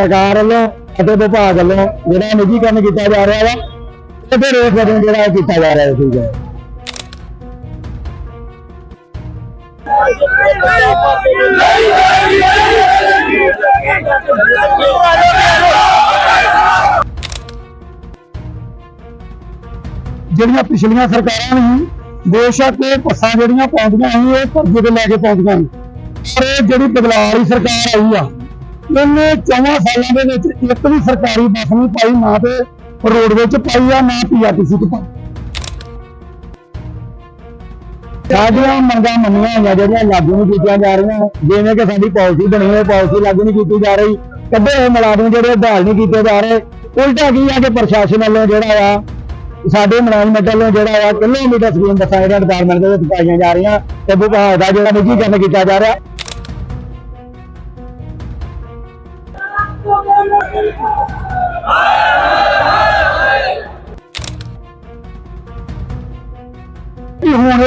ਸਰਕਾਰ ਵੱਲੋਂ ਅਤੇ ਵਿਭਾਗ ਵੱਲੋਂ ਜਿਹੜਾ ਨਿੱਜੀਕਰਨ ਕੀਤਾ ਜਾ ਰਿਹਾ ਵਾ, ਉਹਦੇ ਰੇਟ ਵਜੋਂ ਜਿਹੜਾ ਇਹ ਕੀਤਾ ਜਾ ਰਿਹਾ ਹੈ, ਠੀਕ ਹੈ। ਜਿਹੜੀਆਂ ਪਿਛਲੀਆਂ ਸਰਕਾਰਾਂ ਨੇ ਬੇਸ਼ੱਕ ਇਹ ਬੱਸਾਂ ਜਿਹੜੀਆਂ ਪਾਉਂਦੀਆਂ ਸੀ ਇਹ ਕਰਜ਼ੇ ਤੇ ਲੈ ਕੇ ਪਾਉਂਦੀਆਂ ਸੀ ਪਰ ਇਹ ਜਿਹੜੀ ਬਦਲਾਅ ਵਾਲੀ ਸਰਕਾਰ ਆਈ ਆ ਇਹਨੇ ਚੌਵਾਂ ਸਾਲਾਂ ਦੇ ਵਿੱਚ ਇੱਕ ਵੀ ਸਰਕਾਰੀ ਬੱਸ ਨਹੀਂ ਪਾਈ, ਨਾ ਤੇ ਰੋਡਵੇ ਚ ਪਾਈ ਆ, ਨਾ ਪੀਆਰਟੀਸੀ ਚ ਪਾਈ। ਸਾਡੀਆਂ ਮੰਗਾਂ ਮੰਨੀਆਂ ਹੋਈਆਂ, ਜਿਹੜੀਆਂ ਲਾਗੂ ਨਹੀਂ ਕੀਤੀਆਂ ਜਾ ਰਹੀਆਂ। ਜਿਵੇਂ ਕਿ ਸਾਡੀ ਪਾਲਿਸੀ ਬਣੀ ਹੋਈ, ਪਾਲਿਸੀ ਲਾਗੂ ਨਹੀਂ ਕੀਤੀ ਜਾ ਰਹੀ। ਕੱਢੇ ਹੋਏ ਮੁਲਾਜ਼ਮ ਜਿਹੜੇ ਬਹਾਲ ਨਹੀਂ ਕੀਤੇ ਜਾ ਰਹੇ। ਉਲਟਾ ਕੀ ਆ ਕਿ ਪ੍ਰਸ਼ਾਸਨ ਵੱਲੋਂ ਜਿਹੜਾ ਆ, ਸਾਡੇ ਮੈਨੇਜਮੈਂਟ ਵੱਲੋਂ ਜਿਹੜਾ ਆ ਕਿਲੋਮੀਟਰ ਸਕੀਮ ਬੱਸਾਂ ਜਿਹੜੀਆਂ ਡਿਪਾਰਟਮੈਂਟ ਦੇ ਵਿੱਚ ਪਾਈਆਂ ਜਾ ਰਹੀਆਂ। ਤੇ ਵਿਭਾਗ ਦਾ ਜਿਹੜਾ ਨਿੱਜੀਕਰਨ ਕੀਤਾ ਜਾ ਰਿਹਾ। ਕਿ ਹੁਣ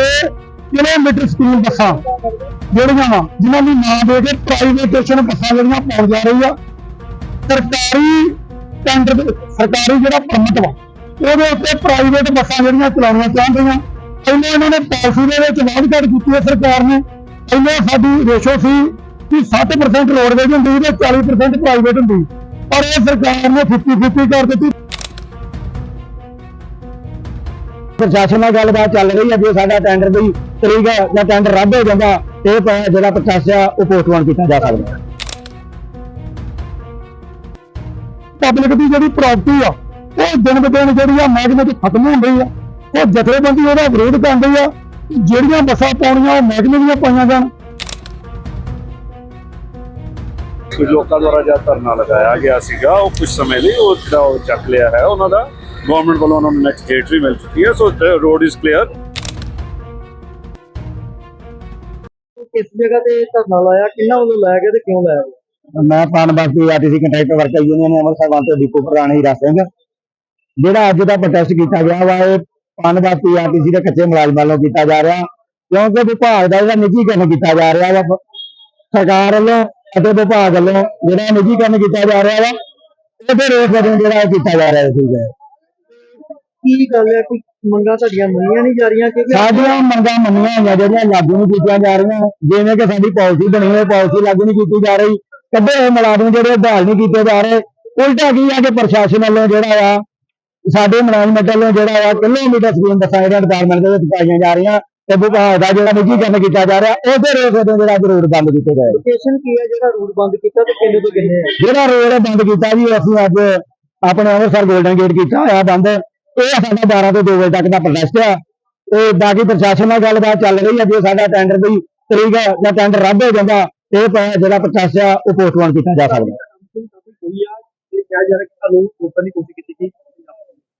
ਕਿਲੋਮੀਟਰ ਸਕੀਮ ਬੱਸਾਂ? ਜਿਹੜੀਆਂ ਵਾ, ਜਿਨ੍ਹਾਂ ਨੂੰ ਨਾਂ ਦੇ ਕੇ ਪ੍ਰਾਈਵੇਟੇਸ਼ਨ ਬੱਸਾਂ ਜਿਹੜੀਆਂ ਪਾਉਣ ਜਾ ਰਹੀ ਆ, ਸਰਕਾਰੀ ਟੈਂਡਰ ਦੇ ਸਰਕਾਰੀ ਜਿਹੜਾ ਪਰਮਿਟ ਵਾ, ਉਹਦੇ ਉੱਤੇ ਪ੍ਰਾਈਵੇਟ ਬੱਸਾਂ ਜਿਹੜੀਆਂ ਚਲਾਉਣੀਆਂ ਚਾਹੁੰਦੀਆਂ। ਪਹਿਲਾਂ ਇਹਨਾਂ ਨੇ ਪਾਲਿਸੀ ਦੇ ਵਿੱਚ ਵਾਅਦਾ ਕੀਤੀ ਹੈ ਸਰਕਾਰ ਨੇ। ਪਹਿਲਾਂ ਸਾਡੀ ਰੇਸ਼ੋ ਸੀ ਕਿ 60% ਰੋਡਵੇਜ ਹੁੰਦੀ ਤੇ 40% ਪ੍ਰਾਈਵੇਟ ਹੁੰਦੀ। ਪਰ ਇਹ ਸਰਕਾਰ ਨੇ 50-50 ਕਰ ਦਿੱਤੀ। ਪ੍ਰਸ਼ਾਸਨ ਨਾਲ ਗੱਲਬਾਤ ਚੱਲ ਰਹੀ ਹੈ ਜੇ ਸਾਡਾ ਟੈਂਡਰ ਦੀ ਤਰੀਕ ਹੈ ਜਾਂ ਟੈਂਡਰ ਰੱਦ ਹੋ ਜਾਂਦਾ, ਇਹ ਪ- ਜਿਹੜਾ ਪ੍ਰਸ਼ਾਸਨ ਆ, ਉਹ ਪੋਸਟਵਾਨ ਕੀਤਾ ਜਾ ਸਕਦਾ। ਪਬਲਿਕ ਦੀ ਜਿਹੜੀ ਪ੍ਰਾਪਰਟੀ ਆ, ਉਹ ਦਿਨ ਬ ਦਿਨ ਜਿਹੜੀ ਆ ਮਹਿਕਮੇ 'ਚ ਖਤਮ ਹੁੰਦੀ ਆ। ਉਹ ਜਥੇਬੰਦੀ ਉਹਦਾ ਵਿਰੋਧ ਕਰਨ ਆ ਜਿਹੜੀਆਂ ਬੱਸਾਂ ਪਾਉਣੀਆਂ, ਉਹ ਮਹਿਕਮੇ ਦੀਆਂ ਪਾਈਆਂ ਜਾਣ। ਕੁਝ ਲੋਕਾਂ ਦੁਆਰਾ ਜਦ ਧਰਨਾ ਲਗਾਇਆ ਗਿਆ ਸੀਗਾ ਉਹ ਕੁਝ ਸਮੇਂ ਲਈ ਉਹ ਜਿਹੜਾ ਉਹ ਚੱਕ ਲਿਆ ਹੈ ਉਹਨਾਂ ਦਾ ਗਵਰਨਮੈਂਟ ਵੱਲੋਂ ਉਹਨਾਂ ਨੂੰ ਨੈਕਸਟ ਡੇਟ ਵੀ ਮਿਲ ਚੁੱਕੀ ਹੈ ਸੋ ਰੋਡ ਇਜ਼ ਕਲੀਅਰ ਕਿਸ ਜਗ੍ਹਾ ਤੇ ਧਰਨਾ ਲਾਇਆ ਕਿੰਨਾ ਵੱਲੋਂ ਲਾਇਆ ਗਿਆ ਤੇ ਕਿਉਂ ਲਾਇਆ ਗਿਆ ਮੈਂ ਪਾਨਬਾਸੀ RTC contractor worker union Amritsar ਵਾਂ ਤੋਂ ਡਿਪੂ ਪ੍ਰਧਾਨ ਹੀਰਾ ਸਿੰਘ। ਜਿਹੜਾ ਅੱਜ ਦਾ ਪ੍ਰੋਟੈਸਟ ਕੀਤਾ ਗਿਆ ਵਾ ਇਹ ਪਾਨਬਾਸੀ ਆਰਟੀਸੀ ਦੇ ਕੱਚੇ ਮੁਲਾਜ਼ਮਾਂ ਵੱਲੋਂ ਕੀਤਾ ਜਾ ਰਿਹਾ। ਕਿਉਂਕਿ ਵਿਭਾਗ ਦਾ ਜਿਹੜਾ ਨਿੱਜੀਕਰਨ ਕੀਤਾ ਜਾ ਰਿਹਾ ਵਾ ਸਰਕਾਰ ਵੱਲੋਂ ਅਤੇ ਵਿਭਾਗ ਵੱਲੋਂ ਜਿਹੜਾ ਨਿੱਜੀਕਰਨ ਕੀਤਾ ਜਾ ਰਿਹਾ ਵਾ ਉਹਦੇ ਰੇਟ ਵਜੋਂ ਜਿਹੜਾ ਕੀਤਾ ਜਾ ਰਿਹਾ ਠੀਕ ਹੈ। ਕੀ ਗੱਲ ਹੈ? ਕਿ ਮੰਗਾਂ ਤੁਹਾਡੀਆਂ ਮੰਨੀਆਂ ਨਹੀਂ ਜਾ ਰਹੀਆਂ? ਕਿਉਂਕਿ ਸਾਡੀਆਂ ਮੰਗਾਂ ਮੰਨੀਆਂ ਹੋਈਆਂ ਜਿਹੜੀਆਂ ਲਾਗੂ ਨਹੀਂ ਕੀਤੀਆਂ ਜਾ ਰਹੀਆਂ। ਜਿਵੇਂ ਕਿ ਸਾਡੀ ਪਾਲਿਸੀ ਬਣੀ ਹੋਈ ਪਾਲਿਸੀ ਲਾਗੂ ਨਹੀਂ ਕੀਤੀ ਜਾ ਰਹੀ। ਕੱਢੇ ਹੋਏ ਮੁਲਾਜ਼ਮ ਜਿਹੜੇ ਬਹਾਲ ਨਹੀਂ ਕੀਤੇ ਜਾ ਰਹੇ। ਉਲਟਾ ਕੀ ਆ ਕਿ ਪ੍ਰਸ਼ਾਸਨ ਵੱਲੋਂ ਜਿਹੜਾ ਆ ਸਾਡੇ ਮੈਨੇਜਮੈਂਟ ਵੱਲੋਂ ਜਿਹੜਾ ਆ ਕਿਲੋਮੀਟਰ ਸਕੀਮ ਬੱਸਾਂ ਜਿਹੜੀਆਂ ਡਿਪਾਰਟਮੈਂਟ ਦੇ ਵਿੱਚ ਪਾਈਆਂ ਜਾ ਰਹੀਆਂ। ਤੇ ਵਿਭਾਗ ਦਾ ਜਿਹੜਾ ਨਿੱਜੀਕਰਨ ਕੀਤਾ ਜਾ ਰਿਹਾ? ਉਹਦੇ ਰੇਟ ਵਜੋਂ ਜਿਹੜਾ ਜ਼ਰੂਰ ਬੰਦ ਕੀਤੇ ਗਏ। ਲੋਕੇਸ਼ਨ ਕੀ ਹੈ ਜਿਹੜਾ ਰੂਟ ਬੰਦ ਕੀਤਾ ਤੇ ਕਿੰਨੇ ਤੋਂ ਕਿੰਨੇ? ਹੈ ਜਿਹੜਾ ਰੋਡ ਬੰਦ ਕੀਤਾ ਜੀ ਅਸੀਂ ਅੱਜ ਆਪਣੇ ਅੰਮ੍ਰਿਤਸਰ 골ਡਨ ਗੇਟ ਕੀਤਾ ਹੋਇਆ ਬੰਦ। ਇਹ ਸਾਡਾ 12 ਤੋਂ 2 ਵਜੇ ਤੱਕ ਦਾ ਪ੍ਰੋਟੈਸਟ ਆ। ਤੇ ਬਾਕੀ ਪ੍ਰਸ਼ਾਸਨ ਨਾਲ ਗੱਲਬਾਤ ਚੱਲ ਰਹੀ ਹੈ ਜੇ ਸਾਡਾ ਟੈਂਡਰ ਦੀ ਤਰੀਕ ਹੈ ਜਾਂ ਟੈਂਡਰ ਰੱਦ ਹੋ ਜਾਂਦਾ ਇਹ ਜਿਹੜਾ ਪ੍ਰੋਟੈਸਟ ਆ ਉਹ ਪੋਸਟਪੋਨ ਕੀਤਾ ਜਾ ਸਕਦਾ। ਹੋਈ ਆ ਇਹ ਕਿਹਾ ਜਾ ਰਿਹਾ ਕਿ ਤੁਹਾਨੂੰ ਰੋਕਣ ਦੀ ਕੋਸ਼ਿਸ਼ ਕੀਤੀ ਗਈ।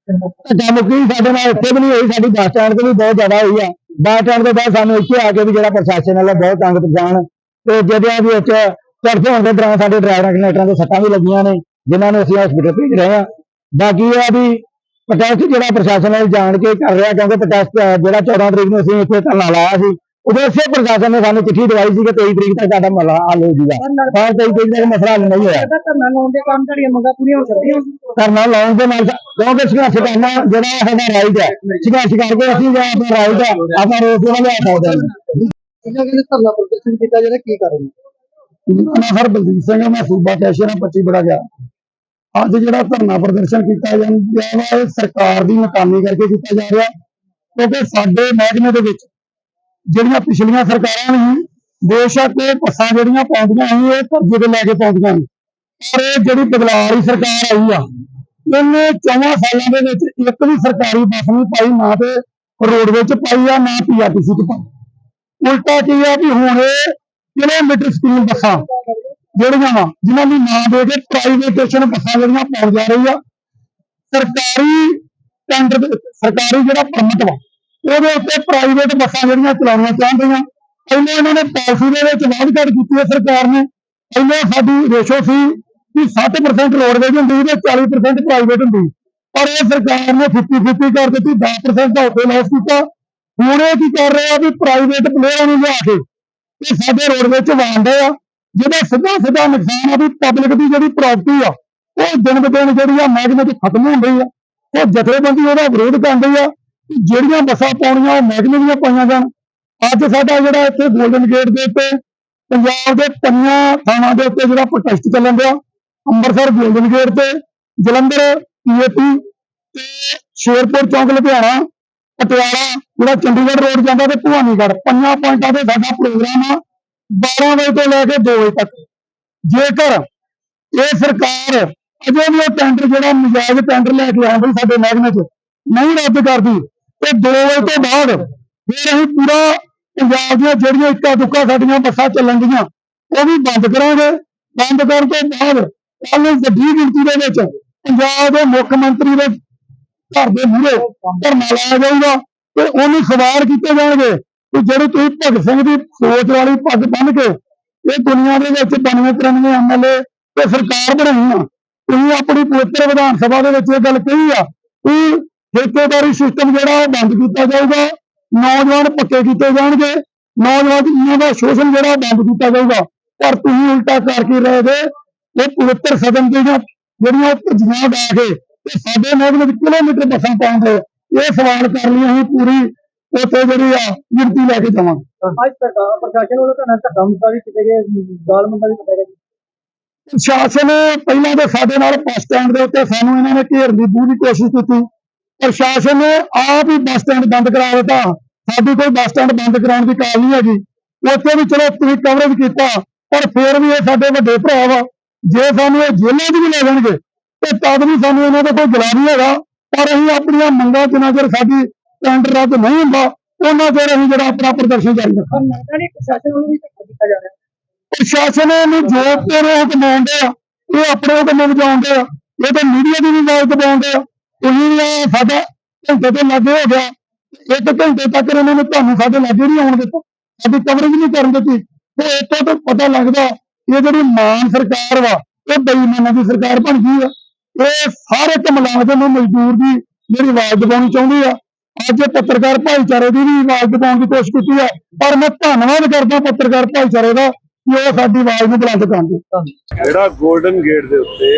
ਧੱਕਾ ਮੁੱਕੀ ਸਾਡੇ ਨਾਲ ਇੱਥੇ ਵੀ ਨਹੀਂ ਹੋਈ ਸਾਡੀ ਬੱਸ ਸਟੈਂਡ ਤੇ ਵੀ ਬਹੁਤ ਜ਼ਿਆਦਾ ਹੋਈ ਆ। ਬੱਸ ਤੋਂ ਬਾਅਦ ਸਾਨੂੰ ਇੱਥੇ ਆ ਕੇ ਵੀ ਜਿਹੜਾ ਪ੍ਰਸ਼ਾਸਨ ਵਾਲਾ ਬਹੁਤ ਤੰਗ ਪਰੇਸ਼ਾਨ, ਤੇ ਜਿਹਦੇ ਵਿੱਚ ਚੜ੍ਹਦੇ ਹੋਣ ਦੇ ਦੌਰਾਨ ਸਾਡੇ ਡਰਾਈਵਰਾਂ ਕਨੈਕਟਰਾਂ ਦੇ ਸੱਟਾਂ ਵੀ ਲੱਗੀਆਂ ਨੇ, ਜਿਨ੍ਹਾਂ ਨੂੰ ਅਸੀਂ ਹਸਪੀਟਲ ਭੇਜ ਰਹੇ ਹਾਂ। ਬਾਕੀ ਇਹ ਆ ਵੀ ਪ੍ਰੋਟੈਸਟ ਜਿਹੜਾ ਪ੍ਰਸ਼ਾਸਨ ਨਾਲ ਜਾਣ ਕੇ ਕਰ ਰਿਹਾ, ਕਿਉਂਕਿ ਪ੍ਰੋਟੈਸਟ ਜਿਹੜਾ 14 ਤਰੀਕ ਨੂੰ ਅਸੀਂ ਇੱਥੇ ਧਰਨਾ ਲਾਇਆ ਸੀ ਉਦੋਂ ਇਸੇ ਪ੍ਰਸ਼ਾਸਨ ਨੇ ਸਾਨੂੰ ਚਿੱਠੀ ਦਵਾਈ ਸੀ ਕਿ 23 ਤਰੀਕ ਤੱਕ ਤੁਹਾਡਾ ਮਸਲਾ ਹੱਲ ਹੋ ਜੂਗਾ ਪਰ 23 ਤਰੀਕ ਤੱਕ ਮਸਲਾ ਹੱਲ ਨਹੀਂ ਹੋਇਆ। ਧਰਨਾ ਲਾਉਣ ਦੇ ਕੰਮ ਤੁਹਾਡੀਆਂ ਮੰਗਾਂ ਪੂਰੀਆਂ ਹੋ ਸਕਦੀਆਂ। ਧਰਨਾ ਲਾਉਣ ਦੇ ਨਾਲ ਕਿਉਂਕਿ ਸੰਘਰਸ਼ ਕਰਨਾ ਜਿਹੜਾ ਸਾਡਾ ਰਾਈਟ ਹੈ। ਸੰਘਰਸ਼ ਕਰਕੇ ਅਸੀਂ ਜਿਹੜਾ ਆਪਣਾ ਰਾਈਟ ਹੈ ਆਪਾਂ ਰੋਕ ਕੇ ਲਿਆ ਸਕਦੇ ਹਾਂ। ਇਹਨਾਂ ਧਰਨਾ ਪ੍ਰਦਰਸ਼ਨ ਕੀਤਾ ਜਿਹੜਾ ਕੀ ਕਾਰਨ ਮੈਂ ਹਰ ਬਲਦੀਪ ਸਿੰਘ ਹਾਂ, ਮੈਂ ਸੂਬਾ ਕੈਸ਼ੀਅਰ ਹਾਂ 25 ਬੜਾ ਗਿਆ। ਅੱਜ ਜਿਹੜਾ ਧਰਨਾ ਪ੍ਰਦਰਸ਼ਨ ਕੀਤਾ ਜਾਂਦਾ ਇਹ ਸਰਕਾਰ ਦੀ ਨਾਕਾਮੀ ਕਰਕੇ ਕੀਤਾ ਜਾ ਰਿਹਾ ਕਿਉਂਕਿ ਸਾਡੇ ਮਹਿਕਮੇ ਦੇ ਵਿੱਚ ਜਿਹੜੀਆਂ ਪਿਛਲੀਆਂ ਸਰਕਾਰਾਂ ਨੇ ਬੇਸ਼ੱਕ ਇਹ ਬੱਸਾਂ ਜਿਹੜੀਆਂ ਪਾਉਂਦੀਆਂ ਸੀ, ਇਹ ਕਰਜ਼ੇ ਤੇ ਲੈ ਕੇ ਪਾਉਂਦੀਆਂ ਸੀ। ਪਰ ਇਹ ਜਿਹੜੀ ਬਦਲਾਅ ਵਾਲੀ ਸਰਕਾਰ ਆਈ ਆ, ਇਹਨੇ ਚੌਵਾਂ ਸਾਲਾਂ ਦੇ ਵਿੱਚ ਇੱਕ ਵੀ ਸਰਕਾਰੀ ਬੱਸ ਨਹੀਂ ਪਾਈ, ਨਾ ਤੇ ਰੋਡਵੇ ਚ ਪਾਈ ਆ, ਨਾ ਪੀਆਰਟੀਸੀ ਚ ਪਾਈ। ਉਲਟਾ ਕੀ ਆ ਵੀ ਹੁਣ ਇਹ ਕਿਲੋਮੀਟਰ ਸਕੂਲ ਬੱਸਾਂ ਜਿਹੜੀਆਂ ਵਾ, ਜਿਨ੍ਹਾਂ ਦੀ ਨਾਂ ਦੇ ਕੇ ਪ੍ਰਾਈਵੇਟੇਸ਼ਨ ਬੱਸਾਂ ਜਿਹੜੀਆਂ ਪਾਉਣ ਜਾ ਰਹੀ ਆ, ਸਰਕਾਰੀ ਟੈਂਡਰ ਸਰਕਾਰੀ ਜਿਹੜਾ ਪਰਮਿਟ ਵਾ ਉਹਦੇ ਉੱਤੇ ਪ੍ਰਾਈਵੇਟ ਬੱਸਾਂ ਜਿਹੜੀਆਂ ਚਲਾਉਣੀਆਂ ਚਾਹੁੰਦੀਆਂ। ਪਹਿਲਾਂ ਇਹਨਾਂ ਨੇ ਪਾਲਿਸੀ ਦੇ ਵਿੱਚ ਵਾਅਦਾ ਕੀਤੀ ਹੈ ਸਰਕਾਰ ਨੇ। ਪਹਿਲਾਂ ਸਾਡੀ ਰੇਸ਼ੋ ਸੀ ਕਿ 60% ਰੋਡਵੇਜ ਹੁੰਦੀ ਤੇ 40% ਪ੍ਰਾਈਵੇਟ ਹੁੰਦੀ। ਪਰ ਇਹ ਸਰਕਾਰ ਨੇ 50-50 ਕਰ ਦਿੱਤੀ 10% ਦਾ ਉੱਤੇ ਲਾਸ ਕੀਤਾ। ਹੁਣ ਇਹ ਕੀ ਕਰ ਰਿਹਾ ਵੀ ਪ੍ਰਾਈਵੇਟ ਪਲੇਅਰਾਂ ਨੂੰ ਲਿਆ ਕੇ ਇਹ ਸਾਡੇ ਰੋਡਵੇਜ ਚ ਵਾਂਡੇ ਆ। ਜਿਹਦਾ ਸਿੱਧਾ ਸਿੱਧਾ ਨੁਕਸਾਨ ਆ ਵੀ ਪਬਲਿਕ ਦੀ ਜਿਹੜੀ ਪ੍ਰਾਪਰਟੀ ਆ, ਉਹ ਦਿਨ ਬ ਦਿਨ ਜਿਹੜੀ ਆ ਮਹਿਕਮੇ 'ਚ ਖਤਮ ਹੁੰਦੀ ਆ। ਉਹ ਜਥੇਬੰਦੀ ਉਹਦਾ ਵਿਰੋਧ ਕਰਨ ਰਹੀ ਆ। ਜਿਹੜੀਆਂ ਬੱਸਾਂ ਪਾਉਣੀਆਂ ਉਹ ਮਹਿਕਮੇ ਦੀਆਂ ਪਾਈਆਂ ਜਾਣ। ਅੱਜ ਸਾਡਾ ਜਿਹੜਾ ਇੱਥੇ ਗੋਲਡਨ ਗੇਟ ਦੇ ਉੱਤੇ ਪੰਜਾਬ ਦੇ ਪੰਜਾਂ ਥਾਵਾਂ ਦੇ ਉੱਤੇ ਜਿਹੜਾ ਪ੍ਰੋਟੈਸਟ ਚੱਲਣ ਡਿਆ, ਅੰਮ੍ਰਿਤਸਰ ਗੋਲਡਨ ਗੇਟ ਤੇ, ਜਲੰਧਰ ਪੀਏਪੀ ਤੇ ਸ਼ੇਰਪੁਰ ਚੌਂਕ, ਲੁਧਿਆਣਾ, ਪਟਿਆਲਾ, ਜਿਹੜਾ ਚੰਡੀਗੜ੍ਹ ਰੋਡ ਜਾਂਦਾ ਤੇ ਭਵਾਨੀਗੜ੍ਹ। ਪੰਜਾਂ ਪੁਆਇੰਟਾਂ ਤੇ ਸਾਡਾ ਪ੍ਰੋਗਰਾਮ ਆ 12 ਵਜੇ ਤੋਂ ਲੈ ਕੇ 2 ਵਜੇ ਤੱਕ। ਜੇਕਰ ਇਹ ਸਰਕਾਰ ਅਜੇ ਵੀ ਉਹ ਟੈਂਡਰ ਜਿਹੜਾ ਨਜਾਇਜ਼ ਟੈਂਡਰ ਲੈ ਕੇ ਆਉਂਦੀ ਸਾਡੇ ਮਹਿਕਮੇ 'ਚ, ਨਹੀਂ ਰੱਦ ਕਰਦੀ ਤੇ 2 ਵਜੇ ਤੋਂ ਬਾਅਦ ਫਿਰ ਅਸੀਂ ਪੂਰਾ ਪੰਜਾਬ ਦੀਆਂ ਜਿਹੜੀਆਂ ਇੱਕਾ ਦੁੱਕਾ ਸਾਡੀਆਂ ਬੱਸਾਂ ਚੱਲਣ ਉਹ ਵੀ ਬੰਦ ਕਰਾਂਗੇ। ਬੰਦ ਕਰਨ ਤੋਂ ਬਾਅਦ ਕੱਲ ਵੱਡੀ ਗਿਣਤੀ ਦੇ ਵਿੱਚ ਪੰਜਾਬ ਦੇ ਮੁੱਖ ਮੰਤਰੀ ਦੇ ਘਰ ਦੇ ਮੂਹਰੇ ਧਰਨਾ ਲਾਇਆ ਜਾਊਗਾ ਤੇ ਉਹਨੂੰ ਸਵਾਲ ਕੀਤੇ ਜਾਣਗੇ ਕਿ ਜਿਹੜੇ ਤੁਸੀਂ ਭਗਤ ਸਿੰਘ ਦੀ ਸੋਚ ਵਾਲੀ ਪੱਗ ਬੰਨ੍ਹ ਕੇ ਇਹ ਦੁਨੀਆ ਦੇ ਵਿੱਚ 92 93 ਐਮਐਲਏ ਤੇ ਸਰਕਾਰ ਬਣਾਈ ਆ ਤੁਸੀਂ ਆਪਣੀ ਪਵਿੱਤਰ ਵਿਧਾਨ ਸਭਾ ਦੇ ਵਿੱਚ ਇਹ ਗੱਲ ਕਹੀ ਆ ਕਿ ਠੇਕੇਦਾਰੀ ਸਿਸਟਮ ਜਿਹੜਾ ਉਹ ਬੰਦ ਕੀਤਾ ਜਾਊਗਾ ਨੌਜਵਾਨ ਪੱਕੇ ਕੀਤੇ ਜਾਣਗੇ ਨੌਜਵਾਨਾਂ ਦਾ ਸ਼ੋਸ਼ਣ ਜਿਹੜਾ ਬੰਦ ਕੀਤਾ ਜਾਊਗਾ। ਪਰ ਤੁਸੀਂ ਉਲਟਾ ਕਰਕੇ ਰਹੇ ਜੇ ਇਹ ਪਵਿੱਤਰ ਸਦਨ ਦੀਆਂ ਜਿਹੜੀਆਂ ਭੱਜੀਆਂ ਡਾ ਕੇ ਤੇ ਸਾਡੇ ਮਹਿਕਮੇ ਵਿੱਚ ਕਿਲੋਮੀਟਰ ਬੱਸਾਂ ਪਾਉਂਦੇ ਇਹ ਸਵਾਲ ਕਰ ਲਈ ਅਸੀਂ ਪੂਰੀ ਉੱਥੇ ਜਿਹੜੀ ਆ ਗਿਣਤੀ ਲੈ ਕੇ ਜਾਵਾਂਗੇ। ਅੱਜ ਸਰਕਾਰ ਪ੍ਰਸ਼ਾਸਨ ਵੱਲੋਂ ਤਾਂ ਧੱਕਾ ਮੁੱਕਾ ਵੀ ਕੀਤੇ ਗਏ ਗਾਲ ਮੰਦਾ ਵੀ ਕੀਤੇ ਗਏ। ਸ਼ਾਸਨ ਪਹਿਲਾਂ ਤਾਂ ਸਾਡੇ ਨਾਲ ਬੱਸ ਸਟੈਂਡ ਦੇ ਉੱਤੇ ਸਾਨੂੰ ਇਹਨਾਂ ਨੇ ਘੇਰਨ ਦੀ ਪੂਰੀ ਕੋਸ਼ਿਸ਼ ਕੀਤੀ। ਪ੍ਰਸ਼ਾਸਨ ਨੇ ਆਪ ਹੀ ਬੱਸ ਸਟੈਂਡ ਬੰਦ ਕਰਾ ਦਿੱਤਾ। ਸਾਡੀ ਕੋਈ ਬੱਸ ਸਟੈਂਡ ਬੰਦ ਕਰਾਉਣ ਦੀ ਕਾਲ ਨਹੀਂ ਹੈਗੀ। ਉੱਥੇ ਵੀ ਚਲੋ ਤੁਸੀਂ ਕਵਰੇਜ ਕੀਤਾ ਪਰ ਫੇਰ ਵੀ ਇਹ ਸਾਡੇ ਵੱਡੇ ਭਰਾ ਵਾ। ਜੇ ਸਾਨੂੰ ਇਹ ਜੇਲ੍ਹਾਂ 'ਚ ਵੀ ਲੈ ਜਾਣਗੇ ਤੇ ਤਦ ਵੀ ਸਾਨੂੰ ਇਹਨਾਂ ਦਾ ਕੋਈ ਗਲਾ ਨਹੀਂ ਹੈਗਾ। ਪਰ ਅਸੀਂ ਆਪਣੀਆਂ ਮੰਗਾਂ ਜਿੰਨਾ ਚਿਰ ਸਾਡੀ ਟੈਂਡਰ ਰੱਦ ਨਹੀਂ ਹੁੰਦਾ ਉਹਨਾਂ ਚਿਰ ਅਸੀਂ ਜਿਹੜਾ ਆਪਣਾ ਪ੍ਰਦਰਸ਼ਨ ਜਾਰੀ ਰੱਖਾਂਗੇ। ਪ੍ਰਸ਼ਾਸਨ ਵੱਲੋਂ ਵੀ ਧੱਕਾ ਕੀਤਾ ਜਾ ਰਿਹਾ। ਪ੍ਰਸ਼ਾਸਨ ਨੂੰ ਜੋ ਤੇਰੇ ਹੁਕਮ ਆਉਂਦੇ ਆ ਇਹ ਆਪਣੇ ਹੁਕਮ ਵਜਾਉਂਦੇ ਆ। ਇਹ ਤਾਂ ਮੀਡੀਆ ਦੀ ਵੀ ਆਵਾਜ਼ ਦਬਾਉਂਦੇ ਆ। ਤੁਸੀਂ ਸਾਡਾ ਘੰਟੇ ਤੋਂ ਲੱਗੇ ਹੋ ਗਿਆ। ਇੱਕ ਘੰਟੇ ਤੱਕ ਇਹਨਾਂ ਨੇ ਤੁਹਾਨੂੰ ਸਾਡੇ ਲਾਗੇ ਨਹੀਂ ਆਉਣ ਦਿੱਤਾ। ਸਾਡੀ ਕਵਰੇਜ ਨਹੀਂ ਕਰਨ ਦਿੱਤੀ। ਤੇ ਇੱਥੋਂ ਤੋਂ ਪਤਾ ਲੱਗਦਾ ਇਹ ਜਿਹੜੀ ਮਾਨ ਸਰਕਾਰ ਵਾ, ਇਹ ਬੇਈਮਾਨਾਂ ਦੀ ਸਰਕਾਰ ਬਣ ਗਈ ਆ। ਇਹ ਸਾਰੇ ਇੱਕ ਮੁਲਾਜ਼ਮ ਨੂੰ ਮਜ਼ਦੂਰ ਦੀ ਜਿਹੜੀ ਆਵਾਜ਼ ਦਬਾਉਣੀ ਚਾਹੁੰਦੀ ਆ। ਅੱਜ ਪੱਤਰਕਾਰ ਭਾਈਚਾਰੇ ਦੀ ਵੀ ਆਵਾਜ਼ ਦਬਾਉਣ ਦੀ ਕੋਸ਼ਿਸ਼ ਕੀਤੀ ਆ। ਪਰ ਮੈਂ ਧੰਨਵਾਦ ਕਰਦਾ ਪੱਤਰਕਾਰ ਭਾਈਚਾਰੇ ਦਾ ਕਿ ਉਹ ਸਾਡੀ ਆਵਾਜ਼ ਨੂੰ ਬੁਲੰਦ ਕਰਦੇ ਜਿਹੜਾ 골ਡਨ ਗੇਟ ਦੇ ਉੱਤੇ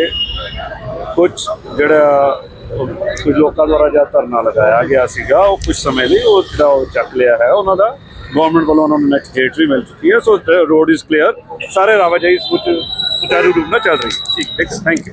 ਕੁਝ ਜਿਹੜਾ ਕੁਝ ਲੋਕਾਂ ਦੁਆਰਾ ਜਿਹੜਾ ਧਰਨਾ ਲਗਾਇਆ ਗਿਆ ਸੀਗਾ, ਉਹ ਕੁਝ ਸਮੇਂ ਲਈ ਉਹ ਜਿਹੜਾ ਉਹ ਚੱਕ ਲਿਆ ਹੈ, ਉਹਨਾਂ ਦਾ ਗਵਰਨਮੈਂਟ ਵੱਲੋਂ ਉਹਨਾਂ ਨੂੰ ਨੈਕਸਟ ਡੇਟ ਵੀ ਮਿਲ ਚੁੱਕੀ ਹੈ, ਸੋ ਰੋਡ ਇਜ਼ ਕਲੀਅਰ ਸਾਰੇ ਰਾਵਾਜਾਈ ਸੁਚ ਸੁਚਾਰੂ ਰੂਪ ਨਾਲ ਚੱਲ ਰਹੀ ਹੈ। ਠੀਕ ਹੈ ਥੈਂਕ ਯੂ